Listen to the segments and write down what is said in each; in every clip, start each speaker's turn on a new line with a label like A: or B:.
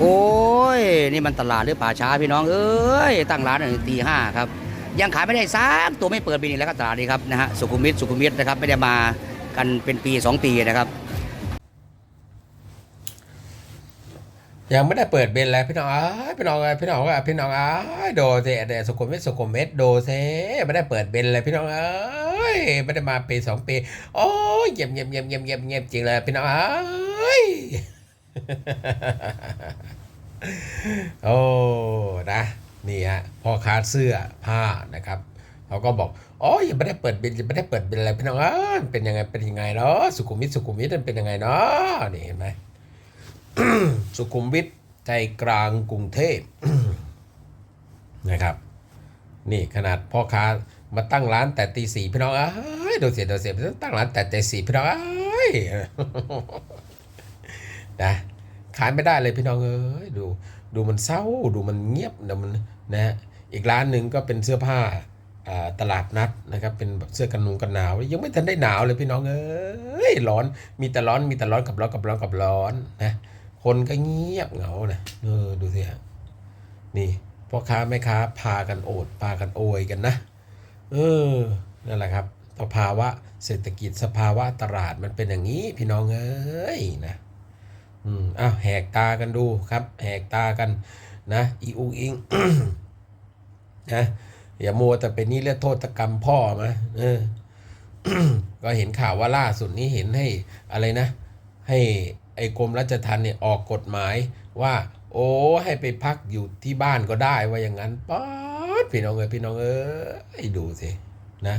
A: โอ้ย นี่มันตลาดหรือป่าช้าพี่น้องเอ้ยตั้งร้านตีห้าครับ ยังขายไม่ได้ซักตัวไม่เปิดปีนี้แล้วก็ตลาดนี้ครับนะฮะสุขุมวิทสุขุมวิทนะครับไม่ได้มากันเป็นปี 2 ปีนะครับ
B: ยังไม่ได้เปิดเบนเลยพี่น้องอ้ายพี่น้องอ้ยพี่น้องอะพี่น้องอ้ายโดเซเดสุขุมวิทสุขุมวิทโดเซไม่ได้เปิดเบนเลยพี่น้องเอ้ยไม่ได้มาปีสองปีโอ้ยเงียบเงียบเงียบเงียบเงียบเงียบจริงเลยพี่น้องอ้ย โอ้ นะ นี่ฮะพ่อค้าเสื้อผ้านะครับเขาก็บอกอ้ยยังไม่ได้เปิดบินยังไม่ได้เปิดบินอะไรพี่น้องเอ้ยเป็นยังไงเป็นยังไงเนาะสุขุมวิทสุขุมวิทมันเป็นยังไงเนาะนี่เห็นไหมสุขุมวิทใจกลางกรุงเทพนะครับ นี่ขนาดพ่อค้ามาตั้งร้านแต่ตีสี่พี่น้องเอ้ยดูเสียดูเสียตั้งร้านแต่ตีสี่พี่น้องเอ้ย นะขายไม่ได้เลยพี่น้องเอ้ยดูดูมันเศร้าดูมันเงียบนะมันนะฮะอีกร้านหนึ่งก็เป็นเสื้อผ้าตลาดนัดนะครับเป็นแบบเสื้อกันหนุงกันหนาว ยังไม่ทันได้หนาวเลยพี่น้องเอ้ยร้อนมีแต่ร้อนมีแต่ร้อนกับร้อนกับร้อนกับร้อนนะคนก็เงียบเหงานะเออดูสิฮะนี่พ่อค้าแม่ค้าพากันโอดพากันโอยกันนะเออนั่นแหละครับสภาวะเศรษฐกิจสภาวะตลาดมันเป็นอย่างนี้พี่น้องเอ้ยนะ อืมอ้าวแหกตากันดูครับ แหกตากันนะอีอุงอิงนะอย่ามัวแต่เป็นนี่เรียกโทษกรรมพ่อมาเออก็เห็นข่าวว่าล่าสุดนี้เห็นให้อะไรนะ ให้ไอ้กรมราชทัณฑ์เนี่ยออกกฎหมายว่า โอ้ให้ไปพักอยู่ที่บ้านก็ได้ว่าอย่างนั้นป๊าดพี่น้องเอ้ยพี่น้องเอ้ยดูสินะ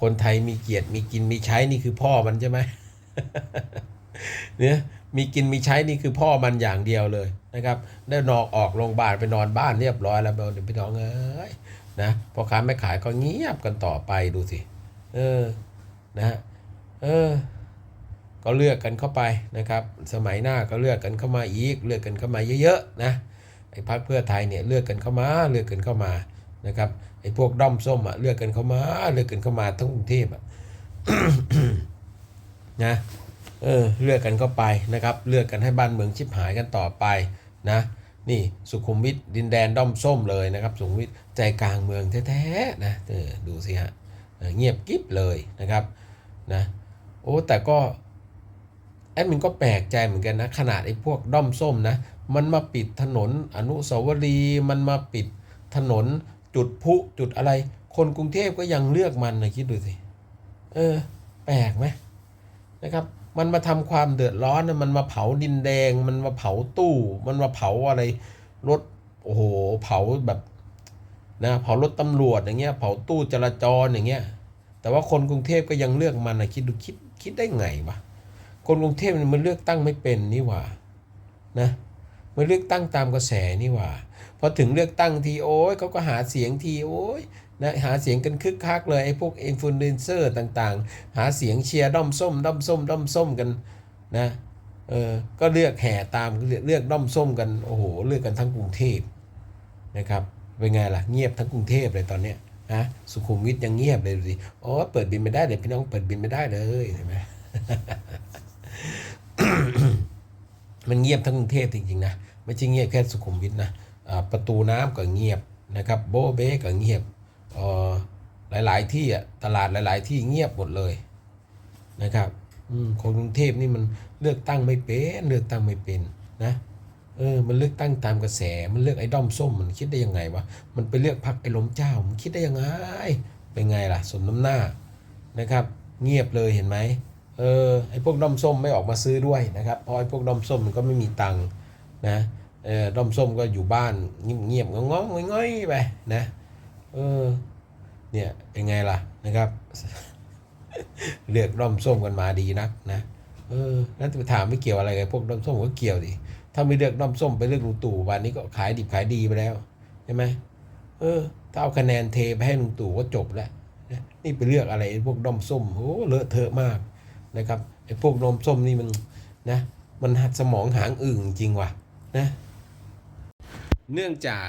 B: คนไทยมีเกียรติมีกินมีใช้นี่คือพ่อมันใช่ไหม เนี่ยมีกินมีใช้นี่คือพ่อมันอย่างเดียวเลยนะครับ ได้นอนออกโรงพยาบาลไปนอนบ้านเรียบร้อยแล้วเดี๋ยวพี่น้องเอ้ยนะพ่อค้าไม่ขายก็เงียบกันต่อไปดูสิ เออนะฮะเออ ก็เลือกกันเข้าไปนะครับ สมัยหน้าก็เลือกกันเข้ามาอีก เลือกกันเข้ามาเยอะๆนะไอ้พรรคเพื่อไทยเนี่ยเลือกกันเข้ามาเลือกกันเข้ามานะครับไอ้พวกด้อมส้มอะเลือกกันเข้ามาเลือกกันเข้ามาทั้งกรุงเทพอะนะ เออเลือกกันเข้าไปนะครับ เลือกกันให้บ้านเมืองชิบหายกันต่อไปนะนี่สุขุมวิทดินแดนด้อมส้มเลยนะครับสุขุมวิทใจกลางเมืองแท้ๆนะเออดูสิฮะเเงียบกิ๊บเลยนะครับนะโอ้แต่ก็แอดมินก็แปลกใจเหมือนกันนะขนาดไอ้พวกด้อมส้มนะมันมาปิดถนนอนุสาวรีย์มันมาปิดถนนจุดพุจุดอะไร คนกรุงเทพก็ยังเลือกมันนะคิดดูสิเออแปลกไหมนะครับ มันมาทำความเดือดร้อนนะมันมาเผาดินแดง มันมาเผาตู้ มันมาเผาอะไรรถโอ้โหเผาแบบนะเผารถตำรวจอย่างเงี้ยเผาตู้จราจรอย่างเงี้ยแต่ว่าคนกรุงเทพก็ยังเลือกมันนะคิดดูคิดคิดได้ไงวะคนกรุงเทพมันเลือกตั้งไม่เป็นนี่หว่านะมันเลือกตั้งตามกระแสนี่หว่าพอถึงเลือกตั้งทีโอ้ยเขาก็หาเสียงทีโอ้ย นะหาเสียงกันคึกคักเลยไอ้พวกอินฟลูเอนเซอร์ต่างๆ หาเสียงเชียร์ด้อมส้มด้อมส้มด้อมส้มกันนะเออก็เลือกแห่ตามเลือกด้อมส้มกันโอ้โหเลือกกันทั้งกรุงเทพนะครับเป็นไงล่ะเงียบทั้งกรุงเทพเลยตอนเนี้ยนะสุขุมวิทยังเงียบเลยดูสิโอ้เปิดบินไม่ได้เลยพี่น้องเปิดบินไม่ได้เลยเห็นไหมมันเงียบทั้งกรุงเทพจริงๆนะไม่ใช่เงียบแค่สุขุมวิทนะประตูน้ำก็เงียบนะครับโบเบ้ก็เงียบ หลาย ๆ ที่อะตลาดหลาย ๆ ที่เงียบหมดเลยนะครับอืมคนกรุงเทพนี่มันเลือกตั้งไม่เป็นเลือกตั้งไม่เป็นนะเออมันเลือกตั้งตามกระแสมันเลือกไอ้ด้อมส้มมันคิดได้ยังไงวะมันไปเลือกพักไอ้ล้มเจ้ามันคิดได้ยังไงเป็นไงล่ะสมน้ำหน้านะครับ เงียบเลยเห็นไหมเออไอ้พวกด้อมส้มไม่ออกมาซื้อด้วยนะครับเพราะไอ้พวกด้อมส้มมันก็ไม่มีตังค์นะเออด้อมส้มก็อยู่บ้านเงียบๆงงๆง่อยๆไปนะเออ เนี่ยเป็นไงล่ะนะครับ เลือกด้อมส้มกันมาดีนักนะเออนั่นจะไปถามไม่เกี่ยวอะไรกับพวกด้อมส้มก็เกี่ยวดิถ้าไม่เลือกด้อมส้มไปเลือกลุงตู่วันนี้ก็ขายดิบขายดีไปแล้วใช่ไหมเออ ถ้าเอาคะแนนเทไปให้ลุงตู่ก็จบแล้วนี่ไปเลือกอะไรพวกด้อมส้มโอ้เลอะเทอะมากนะครับไอ้พวกนมส้มนี่มันนะมันหัดสมองหางอึ่งจริงว่ะนะเนื่องจาก